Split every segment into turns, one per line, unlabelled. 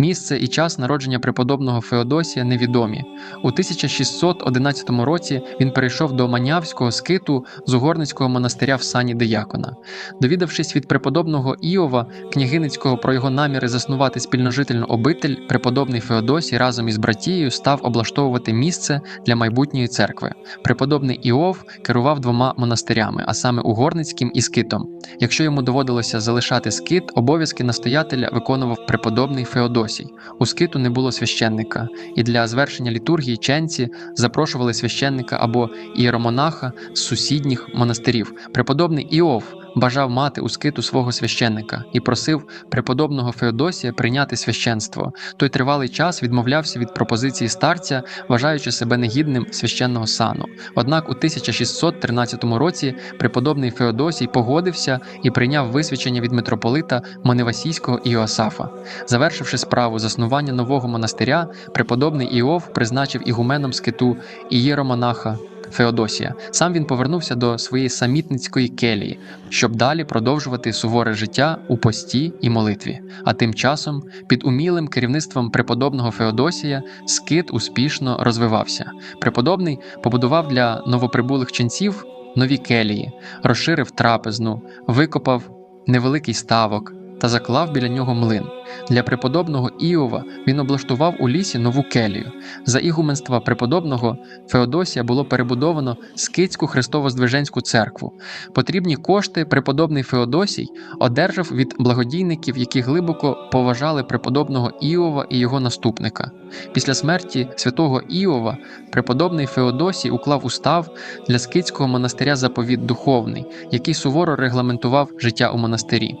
Місце і час народження преподобного Феодосія невідомі. У 1611 році він перейшов до Манявського скиту з угорницького монастиря в сані Диякона. Довідавшись від преподобного Іова княгиницького про його наміри заснувати спільножительну обитель, преподобний Феодосій разом із братією став облаштовувати місце для майбутньої церкви. Преподобний Іов керував двома монастирями, а саме угорницьким і скитом. Якщо йому доводилося залишати скит, обов'язки настоятеля виконував преподобний Феодосій. У скиту не було священника, і для звершення літургії ченці запрошували священника або ієромонаха з сусідніх монастирів. Преподобний Іов бажав мати у скиту свого священника і просив преподобного Феодосія прийняти священство. Той тривалий час відмовлявся від пропозиції старця, вважаючи себе негідним священного сану. Однак у 1613 році преподобний Феодосій погодився і прийняв висвячення від митрополита Моневасійського Іоасафа. Завершивши справу заснування нового монастиря, преподобний Іов призначив ігуменом скиту ієромонаха Феодосія. Сам він повернувся до своєї самітницької келії, щоб далі продовжувати суворе життя у пості і молитві. А тим часом, під умілим керівництвом преподобного Феодосія, скит успішно розвивався. Преподобний побудував для новоприбулих ченців нові келії, розширив трапезну, викопав невеликий ставок та заклав біля нього млин. Для преподобного Іова він облаштував у лісі нову келію. За ігуменства преподобного Феодосія було перебудовано Скитську Христово-Здвиженську церкву. Потрібні кошти преподобний Феодосій одержав від благодійників, які глибоко поважали преподобного Іова і його наступника. Після смерті святого Іова преподобний Феодосій уклав устав для скитського монастиря заповіт духовний, який суворо регламентував життя у монастирі.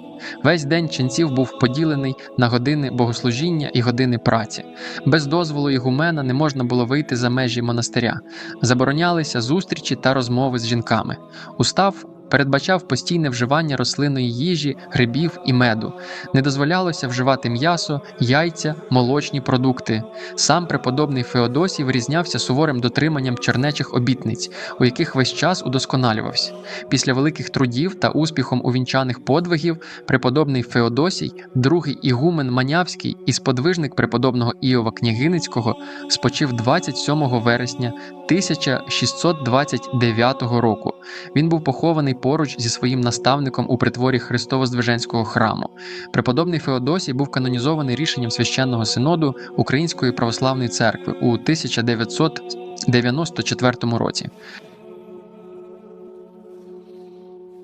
Весь день ченців був поділений на години богослужіння і години праці. Без дозволу ігумена не можна було вийти за межі монастиря. Заборонялися зустрічі та розмови з жінками. Устав передбачав постійне вживання рослинної їжі, грибів і меду. Не дозволялося вживати м'ясо, яйця, молочні продукти. Сам преподобний Феодосій вирізнявся суворим дотриманням чернечих обітниць, у яких весь час удосконалювався. Після великих трудів та успіхом увінчаних подвигів преподобний Феодосій, другий ігумен Манявський і сподвижник преподобного Іова Княгиницького спочив 27 вересня 1629 року. Він був похований поруч зі своїм наставником у притворі Христово-Здвиженського храму. Преподобний Феодосій був канонізований рішенням священного синоду Української православної церкви у 1994 році.